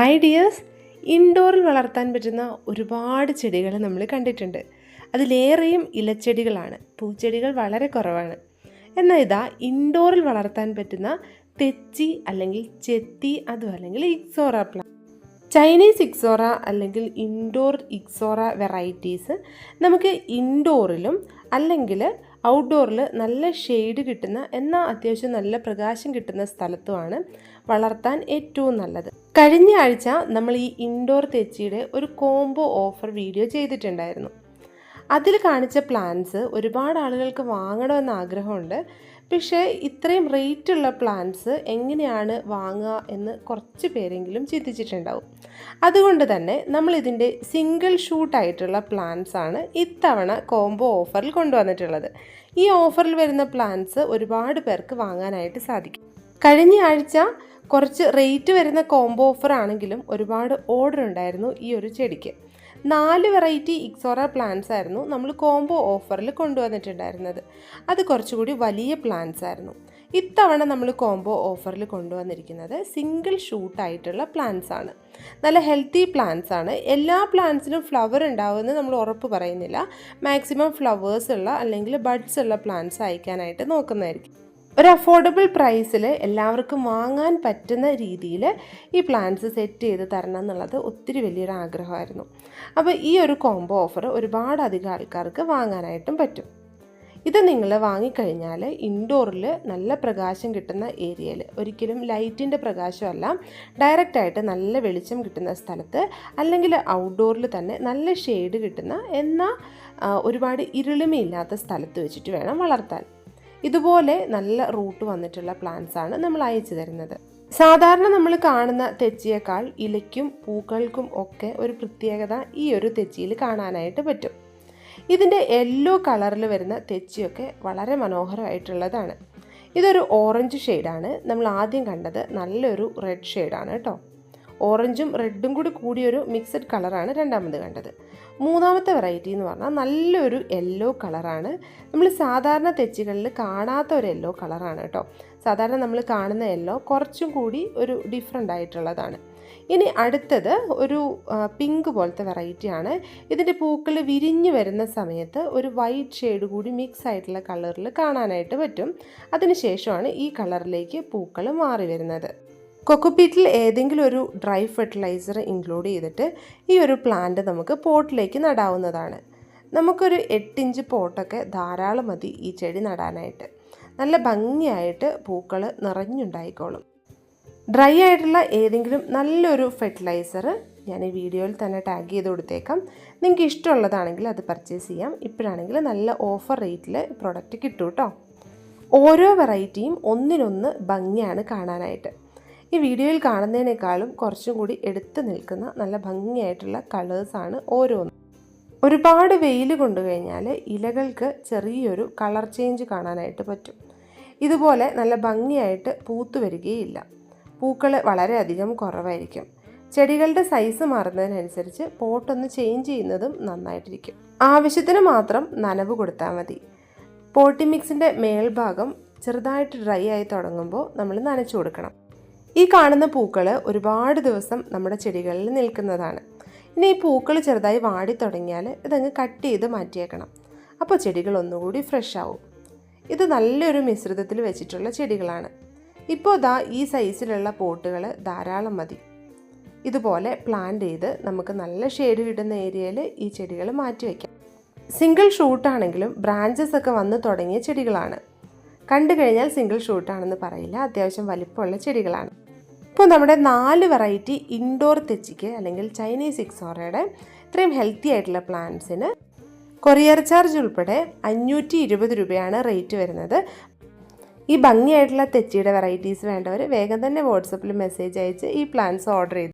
Hi dears ഇൻഡോറിൽ വളർത്താൻ പറ്റുന്ന ഒരുപാട് ചെടികൾ നമ്മൾ കണ്ടിട്ടുണ്ട്. അതിലേറെയും ഇലച്ചെടികളാണ്. പൂച്ചെടികൾ വളരെ കുറവാണ്. എന്നാൽ ഇതാ ഇൻഡോറിൽ വളർത്താൻ പറ്റുന്ന തെച്ചി അല്ലെങ്കിൽ ചെത്തി അതും അല്ലെങ്കിൽ ഇക്സോറ പ്ലാന്റ് ചൈനീസ് ഇക്സോറ അല്ലെങ്കിൽ ഇൻഡോർ ഇക്സോറ വെറൈറ്റീസ് നമുക്ക് ഇൻഡോറിലും അല്ലെങ്കിൽ ഔട്ട്ഡോറിൽ നല്ല ഷെയ്ഡ് കിട്ടുന്ന എന്നാൽ അത്യാവശ്യം നല്ല പ്രകാശം കിട്ടുന്ന സ്ഥലത്തുമാണ് വളർത്താൻ ഏറ്റവും നല്ലത്. കഴിഞ്ഞ ആഴ്ച നമ്മൾ ഈ ഇൻഡോർ തെച്ചിയുടെ ഒരു കോംബോ ഓഫർ വീഡിയോ ചെയ്തിട്ടുണ്ടായിരുന്നു. അതിൽ കാണിച്ച പ്ലാന്റ്സ് ഒരുപാട് ആളുകൾക്ക് വാങ്ങണമെന്ന് ആഗ്രഹമുണ്ട്. പക്ഷേ ഇത്രയും റേറ്റുള്ള പ്ലാന്റ്സ് എങ്ങനെയാണ് വാങ്ങുക എന്ന് കുറച്ച് പേരെങ്കിലും ചിന്തിച്ചിട്ടുണ്ടാവും. അതുകൊണ്ട് തന്നെ നമ്മൾ ഇതിന്റെ സിംഗിൾ ഷൂട്ടായിട്ടുള്ള പ്ലാന്റ്സ് ആണ് ഇത്തവണ കോംബോ ഓഫറിൽ കൊണ്ടുവന്നിട്ടുള്ളത്. ഈ ഓഫറിൽ വരുന്ന പ്ലാന്റ്സ് ഒരുപാട് പേർക്ക് വാങ്ങാനായിട്ട് സാധിക്കും. കഴിഞ്ഞ ആഴ്ച കുറച്ച് റേറ്റ് വരുന്ന കോംബോ ഓഫർ ആണെങ്കിലും ഒരുപാട് ഓർഡർ ഉണ്ടായിരുന്നു ഈ ഒരു ചെടിക്ക്. നാല് വെറൈറ്റി ഇക്സോറ പ്ലാന്റ്സ് ആയിരുന്നു നമ്മൾ കോംബോ ഓഫറിൽ കൊണ്ടുവന്നിട്ടുണ്ടായിരുന്നത്. അത് കുറച്ചുകൂടി വലിയ പ്ലാന്റ്സ് ആയിരുന്നു. ഇത്തവണ നമ്മൾ കോംബോ ഓഫറിൽ കൊണ്ടുവന്നിരിക്കുന്നത് സിംഗിൾ ഷൂട്ടായിട്ടുള്ള പ്ലാന്റ്സ് ആണ്. നല്ല ഹെൽത്തി പ്ലാന്റ്സ് ആണ്. എല്ലാ പ്ലാന്റ്സിനും ഫ്ലവർ ഉണ്ടാവുമെന്ന് നമ്മൾ ഉറപ്പ് പറയുന്നില്ല. മാക്സിമം ഫ്ലവേഴ്സ് ഉള്ള അല്ലെങ്കിൽ ബഡ്സ് ഉള്ള പ്ലാന്റ്സ് അയക്കാനായിട്ട് നോക്കുന്നതായിരിക്കും. ഒരു അഫോർഡബിൾ പ്രൈസിൽ എല്ലാവർക്കും വാങ്ങാൻ പറ്റുന്ന രീതിയിൽ ഈ പ്ലാൻസ് സെറ്റ് ചെയ്ത് തരണം എന്നുള്ളത് ഒത്തിരി വലിയൊരു ആഗ്രഹമായിരുന്നു. അപ്പോൾ ഈ ഒരു കോംബോ ഓഫർ ഒരുപാട് അധികം ആൾക്കാർക്ക് വാങ്ങാനായിട്ടും പറ്റും. ഇത് നിങ്ങൾ വാങ്ങിക്കഴിഞ്ഞാൽ ഇൻഡോറിൽ നല്ല പ്രകാശം കിട്ടുന്ന ഏരിയയിൽ ഒരിക്കലും ലൈറ്റിന്റെ പ്രകാശമല്ല ഡയറക്റ്റായിട്ട് നല്ല വെളിച്ചം കിട്ടുന്ന സ്ഥലത്ത് അല്ലെങ്കിൽ ഔട്ട്ഡോറിൽ തന്നെ നല്ല ഷെയ്ഡ് കിട്ടുന്ന എന്നാൽ ഒരുപാട് ഇരുളിമയില്ലാത്ത സ്ഥലത്ത് വെച്ചിട്ട് വേണം വളർത്താൻ. ഇതുപോലെ നല്ല റൂട്ട് വന്നിട്ടുള്ള പ്ലാന്റ്സ് ആണ് നമ്മൾ അയച്ചു തരുന്നത്. സാധാരണ നമ്മൾ കാണുന്ന തെച്ചിയേക്കാൾ ഇലയ്ക്കും പൂക്കൾക്കും ഒക്കെ ഒരു പ്രത്യേകത ഈ ഒരു തെച്ചിയിൽ കാണാനായിട്ട് പറ്റും. ഇതിന്റെ യെല്ലോ കളറിൽ വരുന്ന തെച്ചിയൊക്കെ വളരെ മനോഹരമായിട്ടുള്ളതാണ്. ഇതൊരു ഓറഞ്ച് ഷെയ്ഡാണ് നമ്മൾ ആദ്യം കണ്ടത് നല്ലൊരു റെഡ് ഷെയ്ഡാണ് കേട്ടോ. ഓറഞ്ചും റെഡും കൂടി കൂടിയൊരു മിക്സഡ് കളറാണ് രണ്ടാമത് കണ്ടത്. മൂന്നാമത്തെ വെറൈറ്റി എന്ന് പറഞ്ഞാൽ നല്ലൊരു യെല്ലോ കളറാണ്. നമ്മൾ സാധാരണ തെച്ചികളിൽ കാണാത്ത ഒരു യെല്ലോ കളറാണ് കേട്ടോ. സാധാരണ നമ്മൾ കാണുന്ന യെല്ലോ കുറച്ചും കൂടി ഒരു ഡിഫറെന്റ് ആയിട്ടുള്ളതാണ്. ഇനി അടുത്തത് ഒരു പിങ്ക് പോലത്തെ വെറൈറ്റിയാണ് ഇതിന്റെ പൂക്കൾ വിരിഞ്ഞു വരുന്ന സമയത്ത് ഒരു വൈറ്റ് ഷെയ്ഡ് കൂടി മിക്സ് ആയിട്ടുള്ള കളറിൽ കാണാനായിട്ട് പറ്റും. അതിനുശേഷമാണ് ഈ കളറിലേക്ക് പൂക്കൾ മാറി വരുന്നത്. കൊക്കോപീറ്റിൽ ഏതെങ്കിലും ഒരു ഡ്രൈ ഫെർട്ടിലൈസർ ഇൻക്ലൂഡ് ചെയ്തിട്ട് ഈ ഒരു പ്ലാന്റ് നമുക്ക് പോട്ടിലേക്ക് നടാവുന്നതാണ്. നമുക്കൊരു എട്ടിഞ്ച് പോട്ടൊക്കെ ധാരാളം മതി ഈ ചെടി നടാനായിട്ട്. നല്ല ഭംഗിയായിട്ട് പൂക്കൾ നിറഞ്ഞുണ്ടായിക്കോളും. ഡ്രൈ ആയിട്ടുള്ള ഏതെങ്കിലും നല്ലൊരു ഫെർട്ടിലൈസർ ഞാൻ ഈ വീഡിയോയിൽ തന്നെ ടാഗ് ചെയ്ത് കൊടുത്തേക്കാം. നിങ്ങൾക്ക് ഇഷ്ടമുള്ളതാണെങ്കിൽ അത് പർച്ചേസ് ചെയ്യാം. ഇപ്പോഴാണെങ്കിൽ നല്ല ഓഫർ റേറ്റിൽ പ്രൊഡക്റ്റ് കിട്ടും കേട്ടോ ഓരോ വെറൈറ്റിയും ഒന്നിനൊന്ന് ഭംഗിയാണ് കാണാനായിട്ട്. ഈ വീഡിയോയിൽ കാണുന്നതിനേക്കാളും കുറച്ചും കൂടി എടുത്തു നിൽക്കുന്ന നല്ല ഭംഗിയായിട്ടുള്ള കളേഴ്സാണ് ഓരോന്നും. ഒരുപാട് വെയിൽ കൊണ്ടു കഴിഞ്ഞാൽ ഇലകൾക്ക് ചെറിയൊരു കളർ ചേഞ്ച് കാണാനായിട്ട് പറ്റും. ഇതുപോലെ നല്ല ഭംഗിയായിട്ട് പൂത്തു വരികയില്ല. പൂക്കൾ വളരെയധികം കുറവായിരിക്കും. ചെടികളുടെ സൈസ് മാറുന്നതിനനുസരിച്ച് പോട്ടൊന്ന് ചേഞ്ച് ചെയ്യുന്നതും നന്നായിട്ടിരിക്കും. ആവശ്യത്തിന് മാത്രം നനവ് കൊടുത്താൽ മതി. പോട്ടി മിക്സിന്റെ മേൽഭാഗം ചെറുതായിട്ട് ഡ്രൈ ആയി തുടങ്ങുമ്പോൾ നമ്മൾ നനച്ചു കൊടുക്കണം. ഈ കാണുന്ന പൂക്കൾ ഒരുപാട് ദിവസം നമ്മുടെ ചെടികളിൽ നിൽക്കുന്നതാണ്. ഇനി ഈ പൂക്കൾ ചെറുതായി വാടി തുടങ്ങിയാൽ ഇതങ്ങ് കട്ട് ചെയ്ത് മാറ്റിയേക്കണം. അപ്പോൾ ചെടികൾ ഒന്നുകൂടി ഫ്രഷ് ആവും. ഇത് നല്ലൊരു മിശ്രിതത്തിൽ വെച്ചിട്ടുള്ള ചെടികളാണ്. ഇപ്പോൾ ദാ ഈ സൈസിലുള്ള പോട്ടുകൾ ധാരാളം മതി. ഇതുപോലെ പ്ലാന്റ് ചെയ്ത് നമുക്ക് നല്ല ഷെയ്ഡ് കിട്ടുന്ന ഏരിയയിൽ ഈ ചെടികൾ മാറ്റി വയ്ക്കാം സിംഗിൾ ഷൂട്ടാണെങ്കിലും ബ്രാഞ്ചസ് ഒക്കെ വന്ന് തുടങ്ങിയ ചെടികളാണ്. കണ്ടു കഴിഞ്ഞാൽ സിംഗിൾ ഷൂട്ടാണെന്ന് പറയില്ല. അത്യാവശ്യം വലിപ്പമുള്ള ചെടികളാണ്. ഇപ്പോൾ നമ്മുടെ നാല് വെറൈറ്റി ഇൻഡോർ തെച്ചിക്ക് അല്ലെങ്കിൽ ചൈനീസ് ഇക്സോറയുടെ ഇത്രയും ഹെൽത്തി ആയിട്ടുള്ള പ്ലാന്റ്സിന് കൊറിയർ ചാർജ് ഉൾപ്പെടെ അഞ്ഞൂറ്റി ഇരുപത് രൂപയാണ് റേറ്റ് വരുന്നത്. ഈ ഭംഗിയായിട്ടുള്ള തെച്ചിയുടെ വെറൈറ്റീസ് വേണ്ടവർ വേഗം തന്നെ വാട്സപ്പിൽ മെസ്സേജ് അയച്ച് ഈ പ്ലാന്റ്സ് ഓർഡർ ചെയ്തു